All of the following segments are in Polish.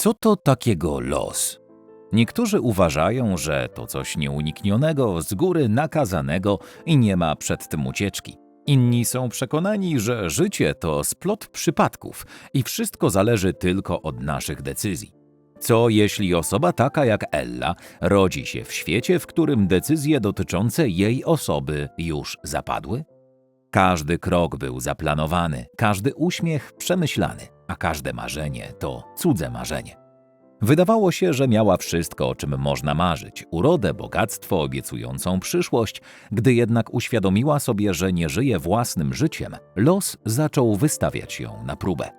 Co to takiego los? Niektórzy uważają, że to coś nieuniknionego, z góry nakazanego i nie ma przed tym ucieczki. Inni są przekonani, że życie to splot przypadków i wszystko zależy tylko od naszych decyzji. Co jeśli osoba taka jak Ella rodzi się w świecie, w którym decyzje dotyczące jej osoby już zapadły? Każdy krok był zaplanowany, każdy uśmiech przemyślany, a każde marzenie to cudze marzenie. Wydawało się, że miała wszystko, o czym można marzyć urodę, bogactwo, obiecującą przyszłość. Gdy jednak uświadomiła sobie, że nie żyje własnym życiem, los zaczął wystawiać ją na próbę.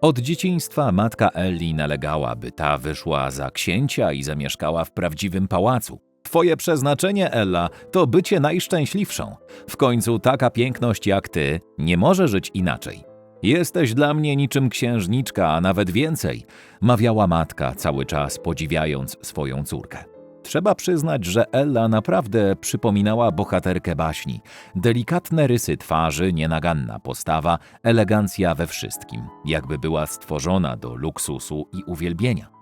Od dzieciństwa matka Ellie nalegała, by ta wyszła za księcia i zamieszkała w prawdziwym pałacu. Twoje przeznaczenie, Ella, to bycie najszczęśliwszą. W końcu taka piękność jak ty nie może żyć inaczej. Jesteś dla mnie niczym księżniczka, a nawet więcej, mawiała matka, cały czas podziwiając swoją córkę. Trzeba przyznać, że Ella naprawdę przypominała bohaterkę baśni. Delikatne rysy twarzy, nienaganna postawa, elegancja we wszystkim, jakby była stworzona do luksusu i uwielbienia.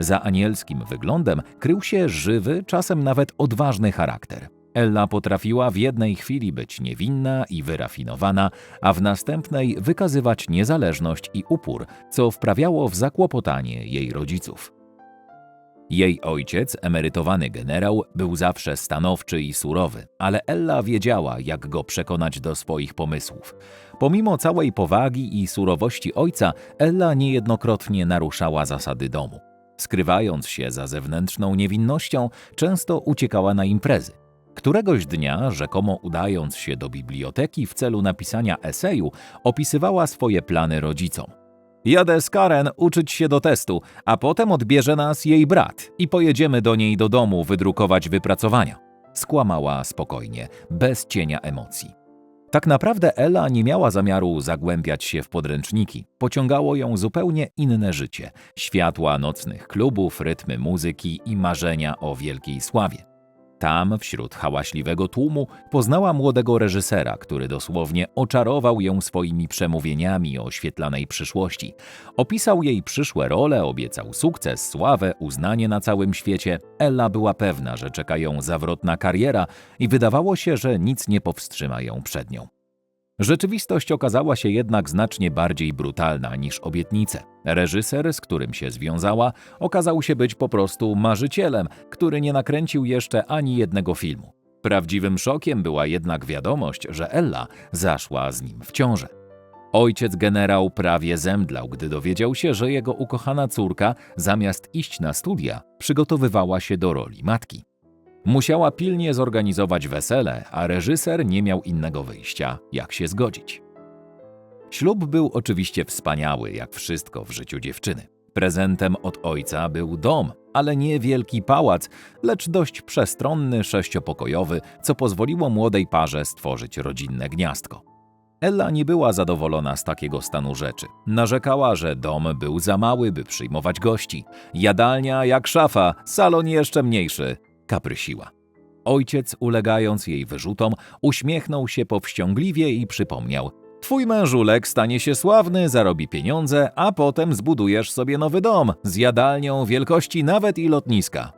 Za anielskim wyglądem krył się żywy, czasem nawet odważny charakter. Ella potrafiła w jednej chwili być niewinna i wyrafinowana, a w następnej wykazywać niezależność i upór, co wprawiało w zakłopotanie jej rodziców. Jej ojciec, emerytowany generał, był zawsze stanowczy i surowy, ale Ella wiedziała, jak go przekonać do swoich pomysłów. Pomimo całej powagi i surowości ojca, Ella niejednokrotnie naruszała zasady domu. Skrywając się za zewnętrzną niewinnością, często uciekała na imprezy. Któregoś dnia, rzekomo udając się do biblioteki w celu napisania eseju, opisywała swoje plany rodzicom. Jadę z Karen uczyć się do testu, a potem odbierze nas jej brat i pojedziemy do niej do domu wydrukować wypracowania. Skłamała spokojnie, bez cienia emocji. Tak naprawdę Ella nie miała zamiaru zagłębiać się w podręczniki. Pociągało ją zupełnie inne życie: światła nocnych klubów, rytmy muzyki i marzenia o wielkiej sławie. Tam, wśród hałaśliwego tłumu, poznała młodego reżysera, który dosłownie oczarował ją swoimi przemówieniami o świetlanej przyszłości. Opisał jej przyszłe role, obiecał sukces, sławę, uznanie na całym świecie. Ella była pewna, że czeka ją zawrotna kariera i wydawało się, że nic nie powstrzyma ją przed nią. Rzeczywistość okazała się jednak znacznie bardziej brutalna niż obietnice. Reżyser, z którym się związała, okazał się być po prostu marzycielem, który nie nakręcił jeszcze ani jednego filmu. Prawdziwym szokiem była jednak wiadomość, że Ella zaszła z nim w ciążę. Ojciec generał prawie zemdlał, gdy dowiedział się, że jego ukochana córka, zamiast iść na studia, przygotowywała się do roli matki. Musiała pilnie zorganizować wesele, a reżyser nie miał innego wyjścia, jak się zgodzić. Ślub był oczywiście wspaniały, jak wszystko w życiu dziewczyny. Prezentem od ojca był dom, ale nie wielki pałac, lecz dość przestronny, sześciopokojowy, co pozwoliło młodej parze stworzyć rodzinne gniazdko. Ella nie była zadowolona z takiego stanu rzeczy. Narzekała, że dom był za mały, by przyjmować gości. Jadalnia jak szafa, salon jeszcze mniejszy kaprysiła. Ojciec, ulegając jej wyrzutom, uśmiechnął się powściągliwie i przypomniał: Twój mężulek stanie się sławny, zarobi pieniądze, a potem zbudujesz sobie nowy dom z jadalnią wielkości nawet i lotniska.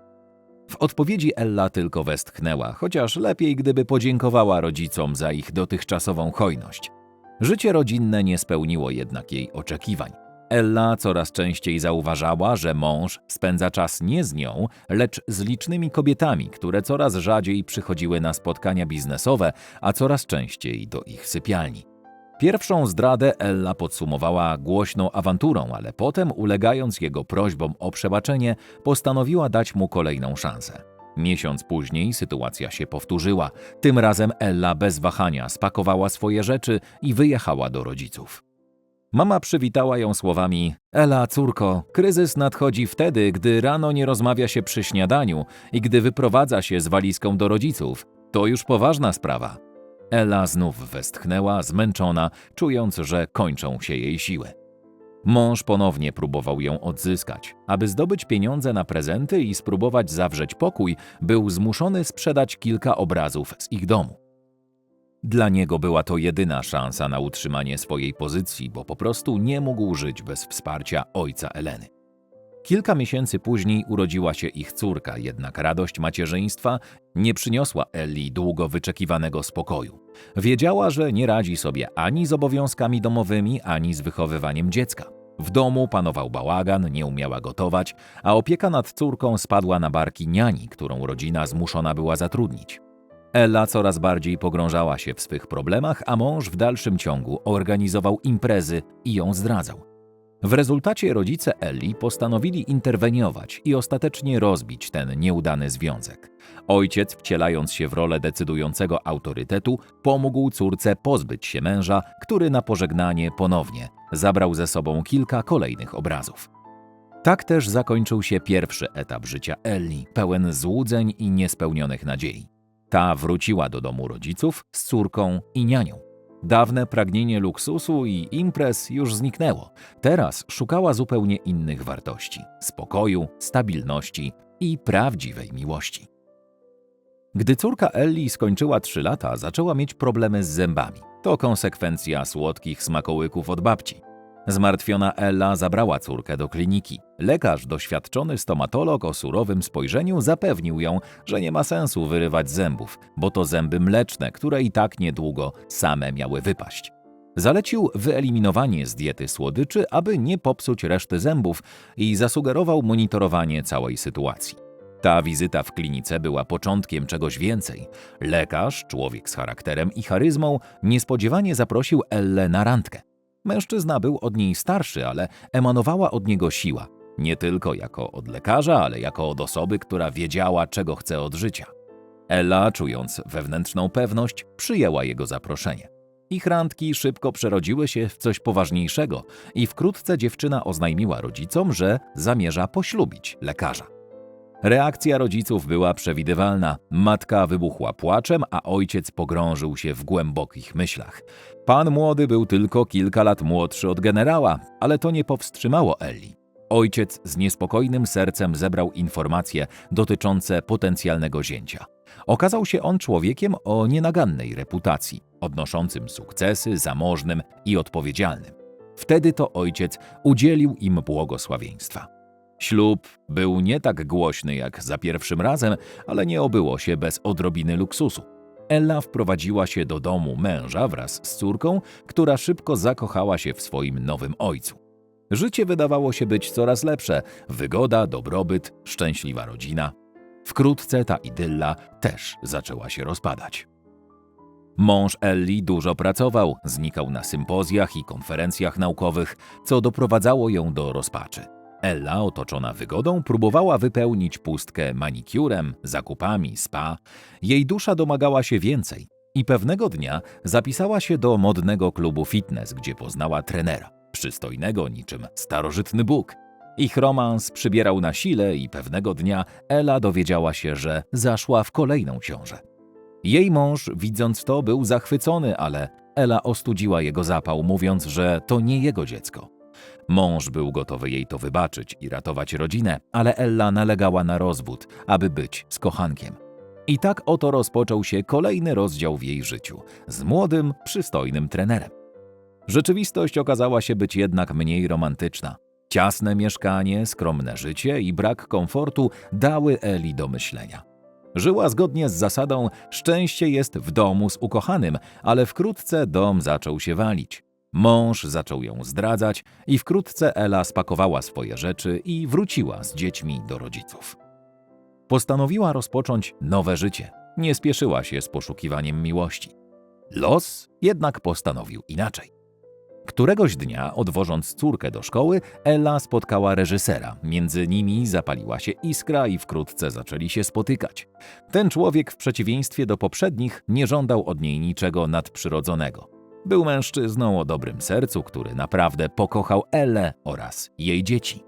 W odpowiedzi Ella tylko westchnęła, chociaż lepiej, gdyby podziękowała rodzicom za ich dotychczasową hojność. Życie rodzinne nie spełniło jednak jej oczekiwań. Ella coraz częściej zauważała, że mąż spędza czas nie z nią, lecz z licznymi kobietami, które coraz rzadziej przychodziły na spotkania biznesowe, a coraz częściej do ich sypialni. Pierwszą zdradę Ella podsumowała głośną awanturą, ale potem, ulegając jego prośbom o przebaczenie, postanowiła dać mu kolejną szansę. Miesiąc później sytuacja się powtórzyła. Tym razem Ella bez wahania spakowała swoje rzeczy i wyjechała do rodziców. Mama przywitała ją słowami: Ela, córko, kryzys nadchodzi wtedy, gdy rano nie rozmawia się przy śniadaniu i gdy wyprowadza się z walizką do rodziców. To już poważna sprawa. Ela znów westchnęła, zmęczona, czując, że kończą się jej siły. Mąż ponownie próbował ją odzyskać. Aby zdobyć pieniądze na prezenty i spróbować zawrzeć pokój, był zmuszony sprzedać kilka obrazów z ich domu. Dla niego była to jedyna szansa na utrzymanie swojej pozycji, bo po prostu nie mógł żyć bez wsparcia ojca Eleny. Kilka miesięcy później urodziła się ich córka, jednak radość macierzyństwa nie przyniosła Elli długo wyczekiwanego spokoju. Wiedziała, że nie radzi sobie ani z obowiązkami domowymi, ani z wychowywaniem dziecka. W domu panował bałagan, nie umiała gotować, a opieka nad córką spadła na barki niani, którą rodzina zmuszona była zatrudnić. Ella coraz bardziej pogrążała się w swych problemach, a mąż w dalszym ciągu organizował imprezy i ją zdradzał. W rezultacie rodzice Elli postanowili interweniować i ostatecznie rozbić ten nieudany związek. Ojciec, wcielając się w rolę decydującego autorytetu, pomógł córce pozbyć się męża, który na pożegnanie ponownie zabrał ze sobą kilka kolejnych obrazów. Tak też zakończył się pierwszy etap życia Elli, pełen złudzeń i niespełnionych nadziei. Ta wróciła do domu rodziców z córką i nianią. Dawne pragnienie luksusu i imprez już zniknęło. Teraz szukała zupełnie innych wartości spokoju, stabilności i prawdziwej miłości. Gdy córka Ellie skończyła 3 lata, zaczęła mieć problemy z zębami. To konsekwencja słodkich smakołyków od babci. Zmartwiona Ella zabrała córkę do kliniki. Lekarz, doświadczony stomatolog o surowym spojrzeniu zapewnił ją, że nie ma sensu wyrywać zębów, bo to zęby mleczne, które i tak niedługo same miały wypaść. Zalecił wyeliminowanie z diety słodyczy, aby nie popsuć reszty zębów i zasugerował monitorowanie całej sytuacji. Ta wizyta w klinice była początkiem czegoś więcej. Lekarz, człowiek z charakterem i charyzmą, niespodziewanie zaprosił Ellę na randkę. Mężczyzna był od niej starszy, ale emanowała od niego siła. Nie tylko jako od lekarza, ale jako od osoby, która wiedziała, czego chce od życia. Ella, czując wewnętrzną pewność, przyjęła jego zaproszenie. Ich randki szybko przerodziły się w coś poważniejszego i wkrótce dziewczyna oznajmiła rodzicom, że zamierza poślubić lekarza. Reakcja rodziców była przewidywalna. Matka wybuchła płaczem, a ojciec pogrążył się w głębokich myślach. Pan młody był tylko kilka lat młodszy od generała, ale to nie powstrzymało Eli. Ojciec z niespokojnym sercem zebrał informacje dotyczące potencjalnego zięcia. Okazał się on człowiekiem o nienagannej reputacji, odnoszącym sukcesy, zamożnym i odpowiedzialnym. Wtedy to ojciec udzielił im błogosławieństwa. Ślub był nie tak głośny jak za pierwszym razem, ale nie obyło się bez odrobiny luksusu. Ella wprowadziła się do domu męża wraz z córką, która szybko zakochała się w swoim nowym ojcu. Życie wydawało się być coraz lepsze wygoda, dobrobyt, szczęśliwa rodzina. Wkrótce ta idylla też zaczęła się rozpadać. Mąż Elli dużo pracował, znikał na sympozjach i konferencjach naukowych, co doprowadzało ją do rozpaczy. Ella, otoczona wygodą, próbowała wypełnić pustkę manikurem, zakupami, spa. Jej dusza domagała się więcej i pewnego dnia zapisała się do modnego klubu fitness, gdzie poznała trenera, przystojnego niczym starożytny Bóg. Ich romans przybierał na sile i pewnego dnia Ela dowiedziała się, że zaszła w kolejną ciążę. Jej mąż, widząc to, był zachwycony, ale Ela ostudziła jego zapał, mówiąc, że to nie jego dziecko. Mąż był gotowy jej to wybaczyć i ratować rodzinę, ale Ella nalegała na rozwód, aby być z kochankiem. I tak oto rozpoczął się kolejny rozdział w jej życiu z młodym, przystojnym trenerem. Rzeczywistość okazała się być jednak mniej romantyczna. Ciasne mieszkanie, skromne życie i brak komfortu dały Eli do myślenia. Żyła zgodnie z zasadą szczęście jest w domu z ukochanym, ale wkrótce dom zaczął się walić. Mąż zaczął ją zdradzać i wkrótce Ela spakowała swoje rzeczy i wróciła z dziećmi do rodziców. Postanowiła rozpocząć nowe życie. Nie spieszyła się z poszukiwaniem miłości. Los jednak postanowił inaczej. Któregoś dnia, odwożąc córkę do szkoły, Ella spotkała reżysera. Między nimi zapaliła się iskra i wkrótce zaczęli się spotykać. Ten człowiek, w przeciwieństwie do poprzednich, nie żądał od niej niczego nadprzyrodzonego. Był mężczyzną o dobrym sercu, który naprawdę pokochał Ellę oraz jej dzieci.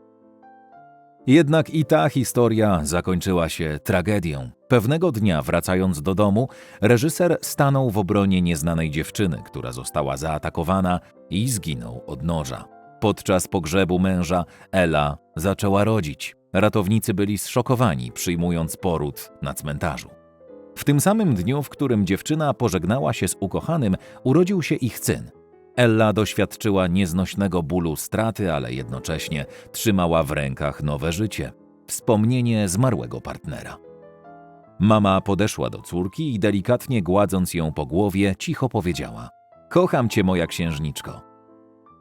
Jednak i ta historia zakończyła się tragedią. Pewnego dnia, wracając do domu, reżyser stanął w obronie nieznanej dziewczyny, która została zaatakowana i zginął od noża. Podczas pogrzebu męża Ela zaczęła rodzić. Ratownicy byli zszokowani, przyjmując poród na cmentarzu. W tym samym dniu, w którym dziewczyna pożegnała się z ukochanym, urodził się ich syn. Ella doświadczyła nieznośnego bólu straty, ale jednocześnie trzymała w rękach nowe życie wspomnienie zmarłego partnera. Mama podeszła do córki i delikatnie gładząc ją po głowie, cicho powiedziała: Kocham cię, moja księżniczko.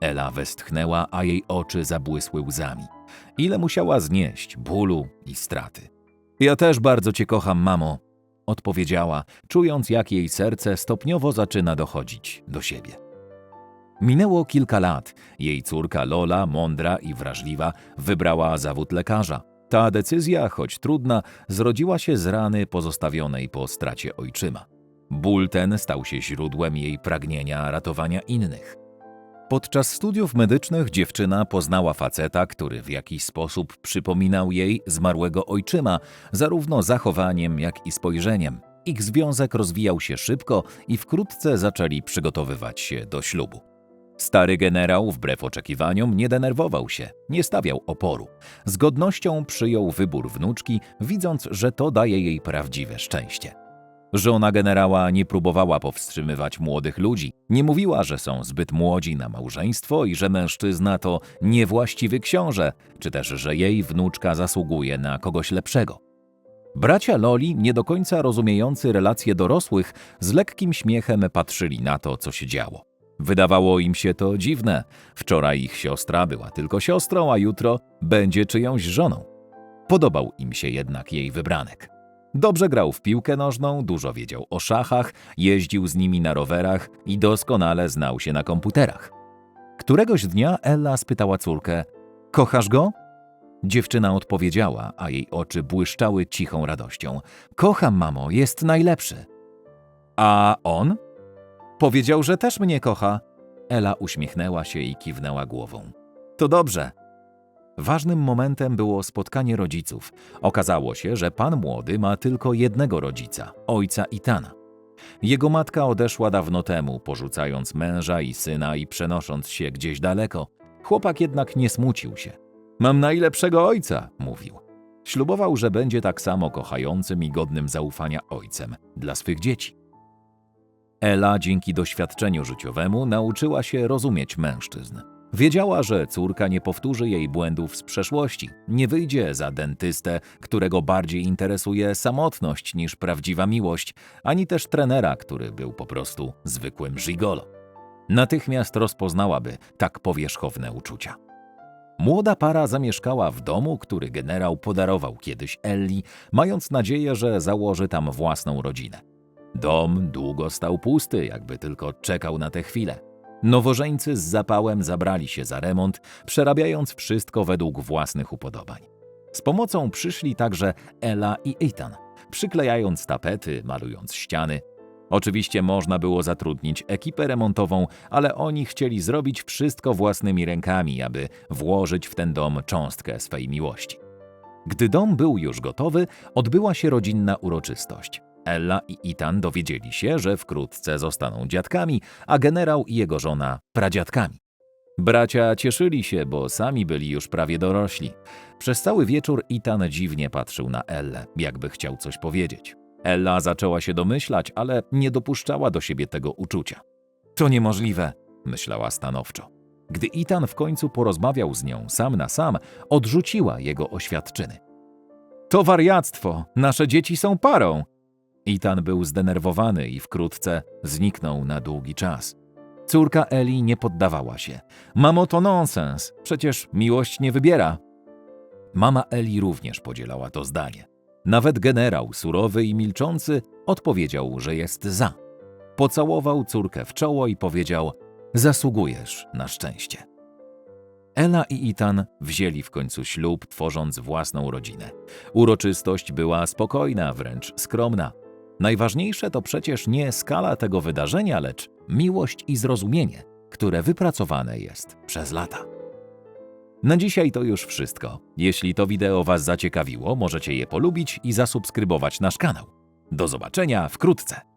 Ela westchnęła, a jej oczy zabłysły łzami. Ile musiała znieść bólu i straty. Ja też bardzo cię kocham, mamo, odpowiedziała, czując jak jej serce stopniowo zaczyna dochodzić do siebie. Minęło kilka lat. Jej córka Lola, mądra i wrażliwa, wybrała zawód lekarza. Ta decyzja, choć trudna, zrodziła się z rany pozostawionej po stracie ojczyma. Ból ten stał się źródłem jej pragnienia ratowania innych. Podczas studiów medycznych dziewczyna poznała faceta, który w jakiś sposób przypominał jej zmarłego ojczyma, zarówno zachowaniem, jak i spojrzeniem. Ich związek rozwijał się szybko i wkrótce zaczęli przygotowywać się do ślubu. Stary generał, wbrew oczekiwaniom, nie denerwował się, nie stawiał oporu. Z godnością przyjął wybór wnuczki, widząc, że to daje jej prawdziwe szczęście. Żona generała nie próbowała powstrzymywać młodych ludzi, nie mówiła, że są zbyt młodzi na małżeństwo i że mężczyzna to niewłaściwy książę, czy też, że jej wnuczka zasługuje na kogoś lepszego. Bracia Loli, nie do końca rozumiejący relacje dorosłych, z lekkim śmiechem patrzyli na to, co się działo. Wydawało im się to dziwne. Wczoraj ich siostra była tylko siostrą, a jutro będzie czyjąś żoną. Podobał im się jednak jej wybranek. Dobrze grał w piłkę nożną, dużo wiedział o szachach, jeździł z nimi na rowerach i doskonale znał się na komputerach. Któregoś dnia Ella spytała córkę: Kochasz go? Dziewczyna odpowiedziała, a jej oczy błyszczały cichą radością: Kocham, mamo, jest najlepszy. A on? Powiedział, że też mnie kocha. Ela uśmiechnęła się i kiwnęła głową. To dobrze. Ważnym momentem było spotkanie rodziców. Okazało się, że pan młody ma tylko jednego rodzica, ojca Itana. Jego matka odeszła dawno temu, porzucając męża i syna i przenosząc się gdzieś daleko. Chłopak jednak nie smucił się. Mam najlepszego ojca, mówił. Ślubował, że będzie tak samo kochającym i godnym zaufania ojcem dla swych dzieci. Ela dzięki doświadczeniu życiowemu nauczyła się rozumieć mężczyzn. Wiedziała, że córka nie powtórzy jej błędów z przeszłości, nie wyjdzie za dentystę, którego bardziej interesuje samotność niż prawdziwa miłość, ani też trenera, który był po prostu zwykłym żigolo. Natychmiast rozpoznałaby tak powierzchowne uczucia. Młoda para zamieszkała w domu, który generał podarował kiedyś Elli, mając nadzieję, że założy tam własną rodzinę. Dom długo stał pusty, jakby tylko czekał na tę chwilę. Nowożeńcy z zapałem zabrali się za remont, przerabiając wszystko według własnych upodobań. Z pomocą przyszli także Ela i Ethan, przyklejając tapety, malując ściany. Oczywiście można było zatrudnić ekipę remontową, ale oni chcieli zrobić wszystko własnymi rękami, aby włożyć w ten dom cząstkę swej miłości. Gdy dom był już gotowy, odbyła się rodzinna uroczystość. Ella i Itan dowiedzieli się, że wkrótce zostaną dziadkami, a generał i jego żona pradziadkami. Bracia cieszyli się, bo sami byli już prawie dorośli. Przez cały wieczór Itan dziwnie patrzył na Ellę, jakby chciał coś powiedzieć. Ella zaczęła się domyślać, ale nie dopuszczała do siebie tego uczucia. To niemożliwe, myślała stanowczo. Gdy Itan w końcu porozmawiał z nią sam na sam, odrzuciła jego oświadczyny. To wariactwo, nasze dzieci są parą, Ethan był zdenerwowany i wkrótce zniknął na długi czas. Córka Eli nie poddawała się. Mamo, to nonsens, przecież miłość nie wybiera. Mama Eli również podzielała to zdanie. Nawet generał, surowy i milczący, odpowiedział, że jest za. Pocałował córkę w czoło i powiedział: Zasługujesz na szczęście. Ela i Itan wzięli w końcu ślub, tworząc własną rodzinę. Uroczystość była spokojna, wręcz skromna. Najważniejsze to przecież nie skala tego wydarzenia, lecz miłość i zrozumienie, które wypracowane jest przez lata. Na dzisiaj to już wszystko. Jeśli to wideo Was zaciekawiło, możecie je polubić i zasubskrybować nasz kanał. Do zobaczenia wkrótce.